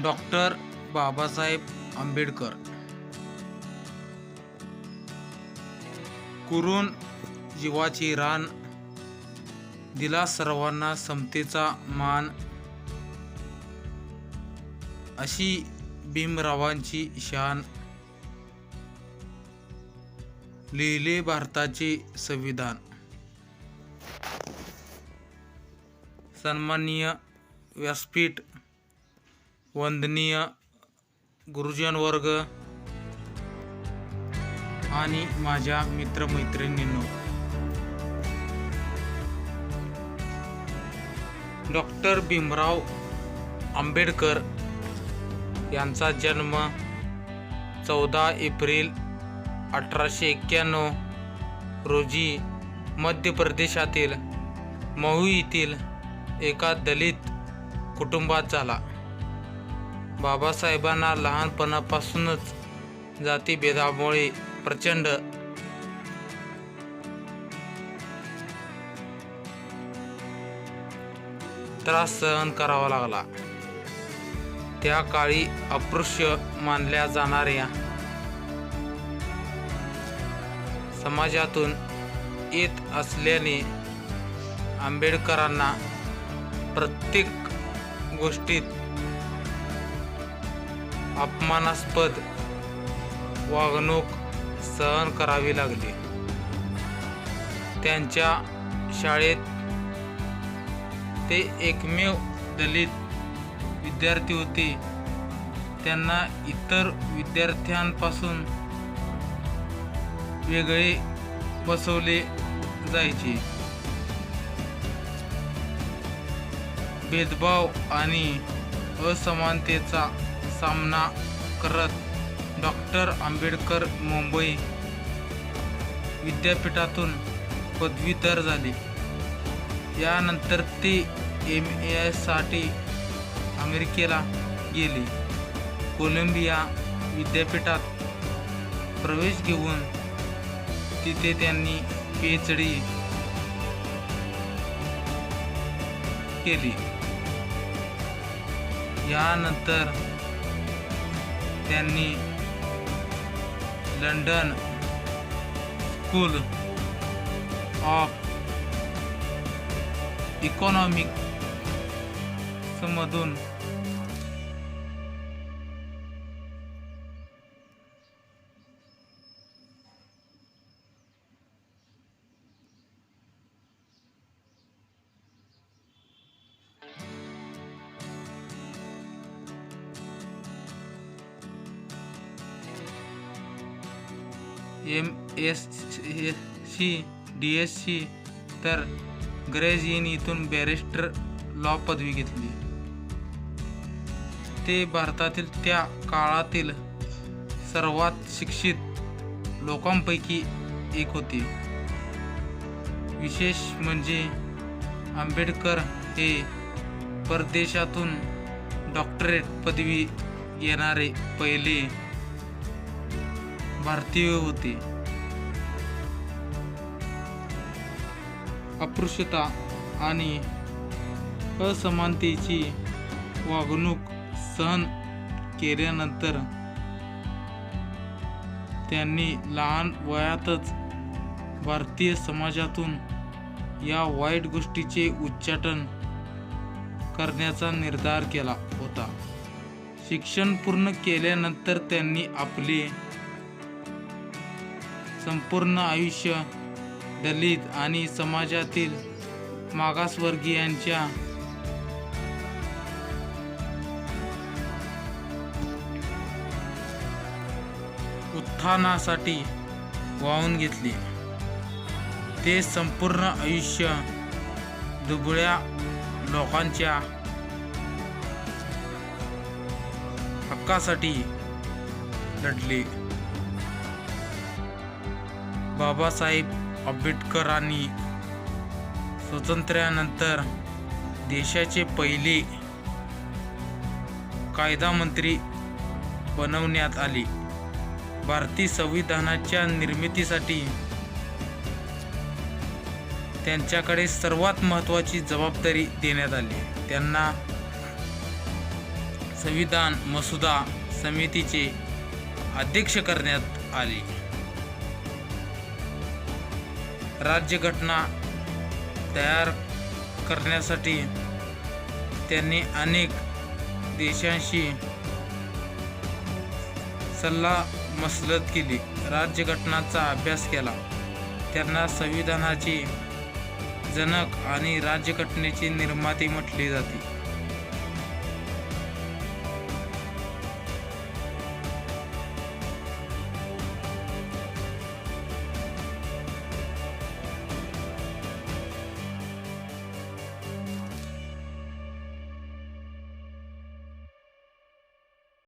Doctor Babasaheb Ambedkar. कुरून जीवाची रान दिला सर्वांना समतेचा मान. अशी भीमरावांची शान. लिहिले भारताचे संविधान. सन्माननीय व्यासपीठ वंदनीय गुरुजन वर्ग आणि माझ्या मित्रमैत्रिणींनो. डॉक्टर भीमराव आंबेडकर यांचा जन्म चौदा एप्रिल अठराशे एक्क्याण्णव रोजी मध्य प्रदेशातील महू येथील एका दलित कुटुंबात झाला. बाबासाहेबांना लहानपणापासूनच जातीभेदामुळे प्रचंड त्रास सहन करावा लागला. त्या काळी अपृश्य मानल्या जाणाऱ्या समाजातून येत असल्याने आंबेडकरांना प्रत्येक गोष्टीत अपमानास्पद वागणूक सहन करावी लागली. त्यांच्या शाळेत ते एकमेव दलित विद्यार्थी होते. त्यांना इतर विद्यार्थ्यांपासून वेगळे बसवले जायचे. भेदभाव आणि असमानतेचा सामना करत डॉक्टर आंबेडकर मुंबई विद्यापीठातून पदवीधर झाले. यानंतर ते एम एसाठी अमेरिकेला गेले. कोलंबिया विद्यापीठात प्रवेश घेऊन तिथे त्यांनी पी एच डी केली. यानंतर त्यांनी लंडन स्कूल ऑफ इकॉनॉमिक्स मधून M S C D S C तर ग्रेज इन इथून बॅरिस्टर लॉ पदवी घेतली. ते भारतातील त्या काळातील सर्वात शिक्षित लोकांपैकी एक होते. विशेष म्हणजे आंबेडकर हे परदेशातून डॉक्टरेट पदवी येणारे पहिले भारतीय होते. अस्पृश्यता आणि असमानतेची वागणूक सहन केल्यानंतर त्यांनी लहान वयातच भारतीय समाजातून या वाईट गोष्टीचे उच्चाटन करण्याचा निर्धार केला होता. शिक्षण पूर्ण केल्यानंतर त्यांनी आपले संपूर्ण आयुष्य दलित आणि समाजातील मागासवर्गीयांच्या उत्थानासाठी वाहून घेतले. ते संपूर्ण आयुष्य दुबळ्या लोकांच्या हक्कासाठी लढले. बाबासाहेब आंबेडकरांनी स्वातंत्र्यानंतर देशाचे पहिले कायदा मंत्री बनवण्यात आले. भारतीय संविधानाच्या निर्मितीसाठी त्यांच्याकडे सर्वात महत्त्वाची जबाबदारी देण्यात आली. त्यांना संविधान मसुदा समितीचे अध्यक्ष करण्यात आले. राज्यघटना तयार करण्यासाठी त्यांनी अनेक देशांशी सल्ला मसलत केली. राज्यघटनाचा अभ्यास केला. त्यांना संविधानाची जनक आणि राज्यघटनेचे निर्माते म्हटले जाते.